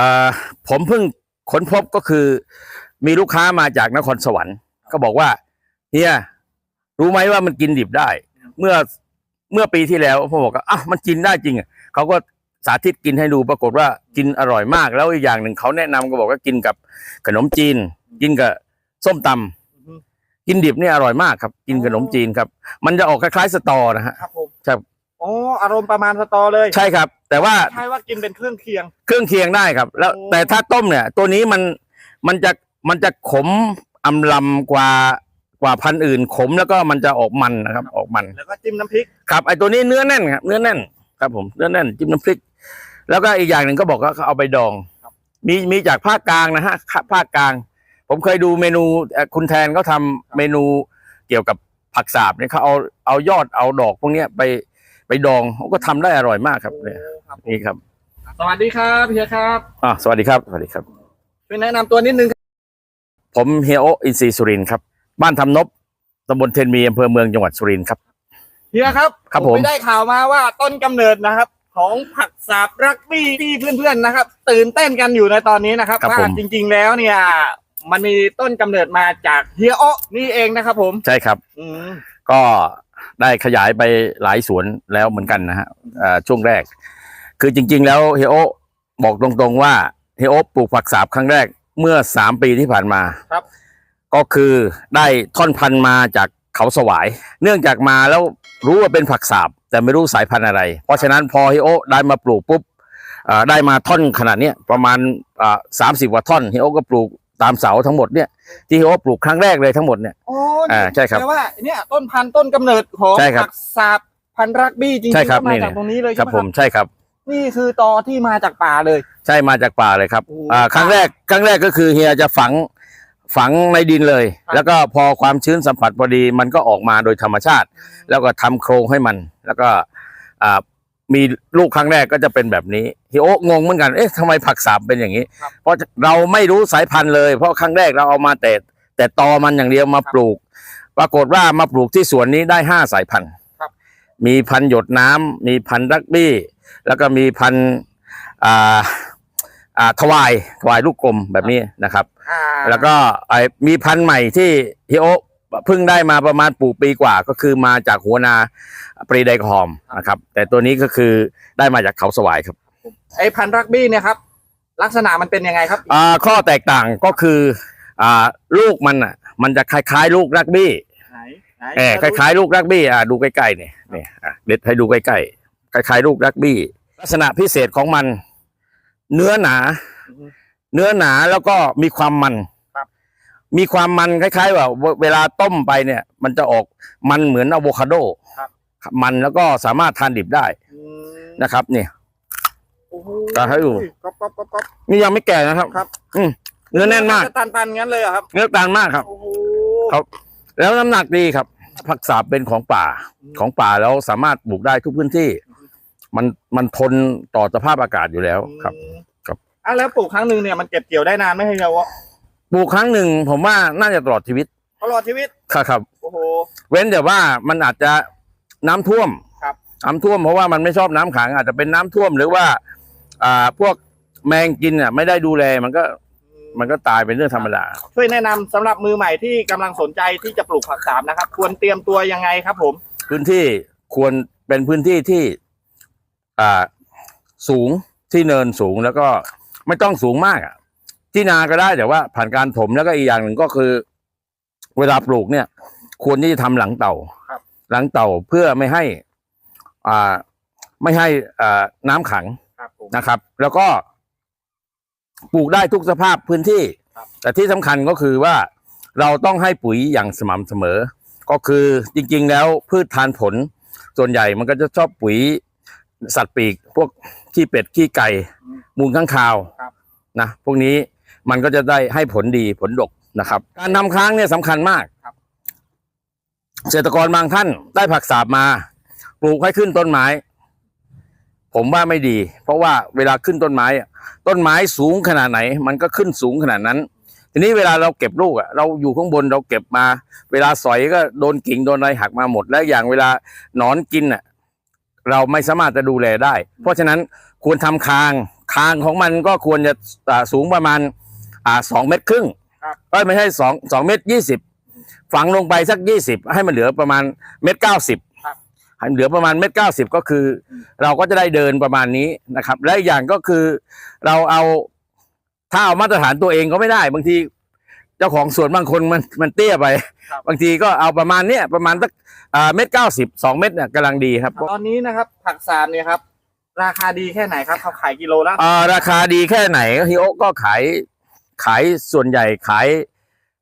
อ่าผมเพิ่งค้นพบก็คือ มีลูกค้ามาจากนครสวรรค์ ก็บอกว่าเฮียรู้ไหมว่ามันกินดิบได้ เมื่อเมื่อปีที่แล้วผมบอกว่าอ้าวมันกินได้จริงอะเขาก็สาธิตกินให้ดูปรากฏว่ากินอร่อยมาก แล้วอีกอย่างหนึ่งเขาแนะนำก็บอกว่ากินกับขนมจีน กินกับส้มตำกินดิบเนี่ยอร่อยมากครับ กินขนมจีนครับ มันจะออกคล้ายๆสตอนะฮะครับผมครับ อ๋ออารมณ์ประมาณสตอเลยใช่ครับ แต่ว่าใช่ว่ากินเป็นเครื่องเคียง เครื่องเคียงได้ครับ แล้วโอ้แต่ถ้าต้มเนี่ย ตัวนี้มันมันจะมันจะขมอำลำกว่ากว่าพันธุ์อื่นขมแล้วก็มันจะออกมันนะครับ ออกมัน แล้วก็จิ้มน้ำพริกครับไอตัวนี้เนื้อแน่นครับเนื้อแน่นครับผมเนื้อแน่นจิ้มน้ำพริก แล้วก็อีกอย่างหนึ่งก็บอกว่าเขาเอาไปดอง มีมีจากภาคกลางนะฮะภาคกลาง ผมเคยดูเมนูเอ่อคุณแทนเขาทำเมนูเกี่ยวกับผักสาบเนี่ยเขาเอาเอายอดเอาดอกพวกเนี้ยไป ไปดองเขาก็ทำได้อร่อยมากครับเนี่ยโอ้ครับนี่ครับ สวัสดีครับเฮียครับอ่าสวัสดีครับสวัสดีครับช่วยแนะนำตัวนิดนึงครับผมเฮียโออินซีสุรินทร์ครับ บ้านทำนบตำบลเทนมีอำเภอเมืองจังหวัดสุรินทร์ครับเฮียครับครับผมไปได้ข่าวมาว่าต้นกำเนิดนะครับ ของผักสาบรักบี้ที่เพื่อนๆนะครับ ตื่นเต้นกันอยู่ในตอนนี้นะครับครับว่าผมจริง ๆ แล้วเนี่ย มันมีต้นกำเนิดมาจากเฮียอ้อนี่เองนะครับ ผมใช่ครับอืมก็ ได้ขยายไปหลายสวนแล้วเหมือนกันนะฮะเอ่อช่วงแรก คือจริง ๆ แล้วเฮยโอบอกตรงๆว่าเฮยโอปลูกผักสาบครั้งแรกเมื่อสามปีที่ผ่านมาครับ ก็คือได้ท่อนพันธุ์มาจากเขาสวาย เนื่องจากมาแล้วรู้ว่าเป็นผักสาบแต่ไม่รู้สายพันธุ์อะไร เพราะฉะนั้นพอเฮยโอได้มาปลูกปุ๊บเอ่อได้มาท่อนขนาดเนี้ยประมาณสามสิบกว่าท่อนเฮยโอก็ปลูก ตามเสาทั้งหมดเนี่ยที่เฮยโอปลูกครั้งแรกเลยทั้งหมดเนี่ย โอ้อ่าใช่ครับแปลว่าเนี่ยต้นพันธุ์ต้นกำเนิดของใช่ครับ ผักสาบพันธุ์รักบี้จริงใช่ๆครับก็มานี่จากตรงนี้เลยครัใช่บไหมผมใช่ครับ นี่คือตอที่มาจากป่าเลย ใช่มาจากป่าเลยครับโอ้อ่าครั้งแรกครั้งแรกก็คือเฮียจะฝังฝังในดินเลย ครับ แล้วก็พอความชื้นสัมผัสพอดีมันก็ออกมาโดยธรรมชาติ แล้วก็ทำโครงให้มัน แล้วก็อ่า มีลูกครั้งแรกก็จะเป็นแบบนี้เฮียโอะงงเหมือนกัน เอ๊ะทำไมผักสาบเป็นอย่างนี้ ครับ เพราะเราไม่รู้สายพันธุ์เลย เพราะครั้งแรกเราเอามาแต่ แต่ตอมันอย่างเดียวมาปลูก ปรากฏว่ามาปลูกที่สวนนี้ได้ห้าสายพันธุ์ครับ มีพันธุ์หยดน้ำมีพันธุ์รักบี้ แล้วก็มีพันธุ์อ่าอ่าทวายทวายลูกกลมแบบนี้นะครับ อ่า แล้วก็ไอมีพันธุ์ใหม่ที่ฮิโอะ เพิ่งได้มาประมาณปลูกปีกว่า ก็คือมาจากหัวนาปรีไดคอมนะครับ แต่ตัวนี้ก็คือได้มาจากเขาสวายครับ ไอ้พันธุ์รักบี้เนี่ยครับ ลักษณะมันเป็นยังไงครับ อ่าข้อแตกต่างก็คืออ่าลูกมันอะ มันจะคล้ายๆ ลูกรักบี้ไหนไหนเออคล้ายๆ ลูกรักบี้อะดูใกล้ๆเนี่ยเนี่ยอะเด็ดให้ดูใกล้ๆคล้าย ๆ ลูกรักบี้ ลักษณะพิเศษของมัน เนื้อหนา เนื้อหนาแล้วก็มีความมันครับ มีความมันคล้ายๆว่าเวเวลาต้มไปเนี่ย มันจะออกมันเหมือนอะโวคาโดครับ มันแล้วก็สามารถทานดิบได้อืมนะครับ เนี่ย โอ้โหก็ให้ดู ก๊อบก๊อบก๊อบก๊อบ นี่ยังไม่แก่นะครับครับ อืมเนื้อแน่นมาก จะตันตันๆงั้นเลยเหรอครับ เนื้อตาลมากครับ โอ้โห ครับ แล้วน้ำหนักดีครับ ผักสาบเป็นของป่าของป่าแล้วสามารถปลูกได้ทุกพื้นที่ มันมันทนต่อสภาพอากาศอยู่แล้วครับ อืมครับ อะแล้วปลูกครั้งหนึ่งเนี่ยมันเก็บเกี่ยวได้นานไหมเฮียวะ ปลูกครั้งหนึ่งผมว่าน่าจะตลอดชีวิต ตลอดชีวิต ครับครับ โอ้โห เว้นแต่ว่ามันอาจจะน้ำท่วมครับน้ำท่วมเพราะว่ามันไม่ชอบน้ำขัง อาจจะเป็นน้ำท่วมหรือว่า อ่าพวกแมงกินอะไม่ได้ดูแลมันก็มันก็ตายเป็นเรื่องธรรมดา ช่วยแนะนำสำหรับมือใหม่ที่กำลังสนใจที่จะปลูกผักสามนะครับ ควรเตรียมตัวยังไงครับผม พื้นที่ควรเป็นพื้นที่ที่อ่าสูงที่เนินสูงแล้วก็ไม่ต้องสูงมากอะ ที่นาก็ได้แต่ว่า ผ่านการถมแล้วก็อีกอย่างหนึ่งก็คือ เวลาปลูกเนี่ย ควรที่จะทำหลังเต่าครับหลังเต่าเพื่อไม่ให้ อ่า ไม่ให้อ่าน้ำขังครับผมนะครับ แล้วก็ปลูกได้ทุกสภาพพื้นที่ครับแต่ที่สำคัญก็คือว่าเราต้องให้ปุ๋ยอย่างสม่ำเสมอ ก็คือจริง ๆ แล้วพืชทานผล ส่วนใหญ่มันก็จะชอบปุ๋ยสัตว์ปีก พวกขี้เป็ดขี้ไก่ มูลข้างคาวครับนะพวกนี้ มันก็จะได้ให้ผลดีผลดกนะครับ การทำค้างเนี่ยสำคัญมากครับเกษตรกรบางท่านได้ผักสาบมา ปลูกให้ขึ้นต้นไม้ ผมว่าไม่ดี เพราะว่าเวลาขึ้นต้นไม้อะต้นไม้สูงขนาดไหน มันก็ขึ้นสูงขนาดนั้น ทีนี้เวลาเราเก็บลูกอะเราอยู่ข้างบนเราเก็บมา เวลาสอยก็โดนกิ่งโดนอะไรหักมาหมด และอย่างเวลาหนอนกินอะเราไม่สามารถจะดูแลได้ เพราะฉะนั้นควรทำคาง คางของมันก็ควรจะอ่าสูงประมาณอ่าสองเมตรครึ่งครับเอ้ยไม่ใช่สองสองเมตรยี่สิบฝังลงไปสักยี่สิบให้มันเหลือประมาณเมตรเก้าสิบครับให้เหลือประมาณเมตรเก้าสิบก็คือ เราก็จะได้เดินประมาณนี้นะครับ และอีกอย่างก็คือเราเอาถ้าเอามาตรฐานตัวเองก็ไม่ได้ บางทีเจ้าของสวนบางคนมันมันเตี้ยไป ครับ บางทีก็เอาประมาณเนี้ยประมาณสักอ่าเมตรเก้าสิบสองเมตรเนี่ยกำลังดีครับ ตอนนี้นะครับ ผักสามเนี่ยครับ ราคาดีแค่ไหนครับเขาขายกิโลละ อ่าราคาดีแค่ไหนฮิโอก็ขาย ขายส่วนใหญ่ขาย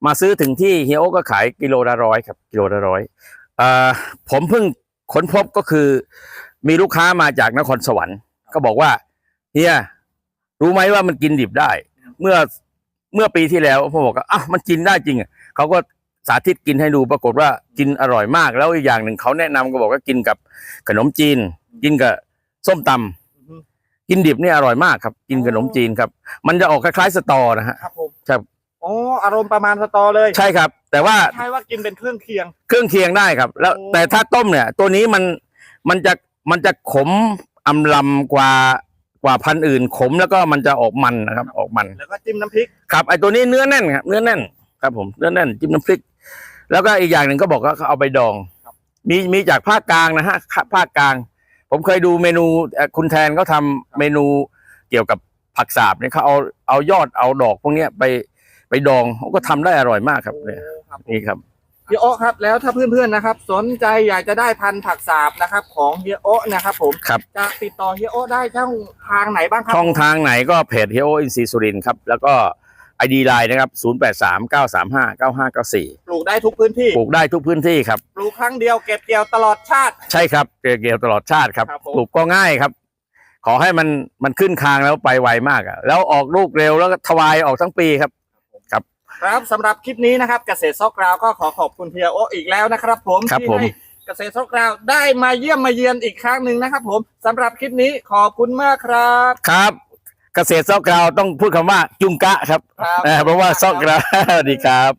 มาซื้อถึงที่เฮิโอก็ขายกิโลละร้อยครับกิโลละร้อยอผมเพิ่งค้นพบก็คือ มีลูกค้ามาจากนครสวรรค์ก็บอกว่าเฮียรู้ไหมว่ามันกินดิบได้ เมื่อเมื่อปีที่แล้วผมบอกว่าอ้าวมันกินได้จริงอะเขาก็สาธิตกินให้ดูปรากฏว่ากินอร่อยมาก แล้วอีกอย่างหนึ่งเขาแนะนำก็บอกว่ากินกับขนมจีน กินกับส้มตำ กินดิบนี่อร่อยมากครับ กินขนมจีนครับ มันจะออกคล้ายๆสตอนะฮะครับผมครับอ๋ออารมณ์ประมาณสตอเลยใช่ครับ แต่ว่าใช่ว่ากินเป็นเครื่องเคียง เครื่องเคียงได้ครับ แล้วโอ้แต่ถ้าต้มเนี่ย ตัวนี้มันมันจะมันจะขมอำลำกว่ากว่าพันธุ์อื่นขมแล้วก็มันจะออกมันนะครับ ออกมัน แล้วก็จิ้มน้ำพริกครับไอตัวนี้เนื้อแน่นครับเนื้อแน่นครับ ผมเนื้อแน่นจิ้มน้ำพริก แล้วก็อีกอย่างหนึ่งก็บอกว่าเขาเอาไปดองครับมีมีจากภาคกลางนะฮะภาคกลาง ผมเคยดูเมนูเอ่อคุณแทนเขาทำเมนูเกี่ยวกับผักสาบเนี่ยเขาเอาเอายอดเอาดอกพวกเนี้ยไปไปดองเขาก็ทำได้อร่อยมากครับเนี่ยโอ้ครับนี่ครับเฮียโอะครับแล้วถ้าเพื่อนๆนะครับ สนใจอยากจะได้พันธุ์ผักสาบนะครับ ของเฮียโอะนะครับ ผมครับจะติดต่อเฮียโอะได้ช่องทางไหนบ้างครับช่องทางไหนก็เพจเฮียโออินซีสุรินทร์ครับ แล้วก็ ไอดีไลน์นะครับ 0 8 3 9 3 5 9 5 9 4 ปลูกได้ทุกพื้นที่ ปลูกได้ทุกพื้นที่ครับ ปลูกครั้งเดียวเก็บเกี่ยวตลอดชาติ ใช่ครับเกี่ยวเกี่ยวตลอดชาติครับ ครับผม ปลูกก็ง่ายครับ ขอให้มันมันขึ้นคางแล้วไปไวมากอะแล้วออกลูกเร็วแล้วก็ทวายออกทั้งปีครับ ครับสำหรับคลิปนี้นะครับเกษตรซอกกราวก็ขอขอบคุณเฮียโอะอีกแล้วนะครับผมครับที่ผม ให้เกษตรซอกกราวได้มาเยี่ยมมาเยือนอีกครั้งหนึ่งนะครับผมสำหรับคลิปนี้ขอบคุณมากครับ ครับ เกษตรซอกกราวต้องพูดคำว่าจุงกะครับครับเออเพราะว่าซอกกราว สวัสดีครับ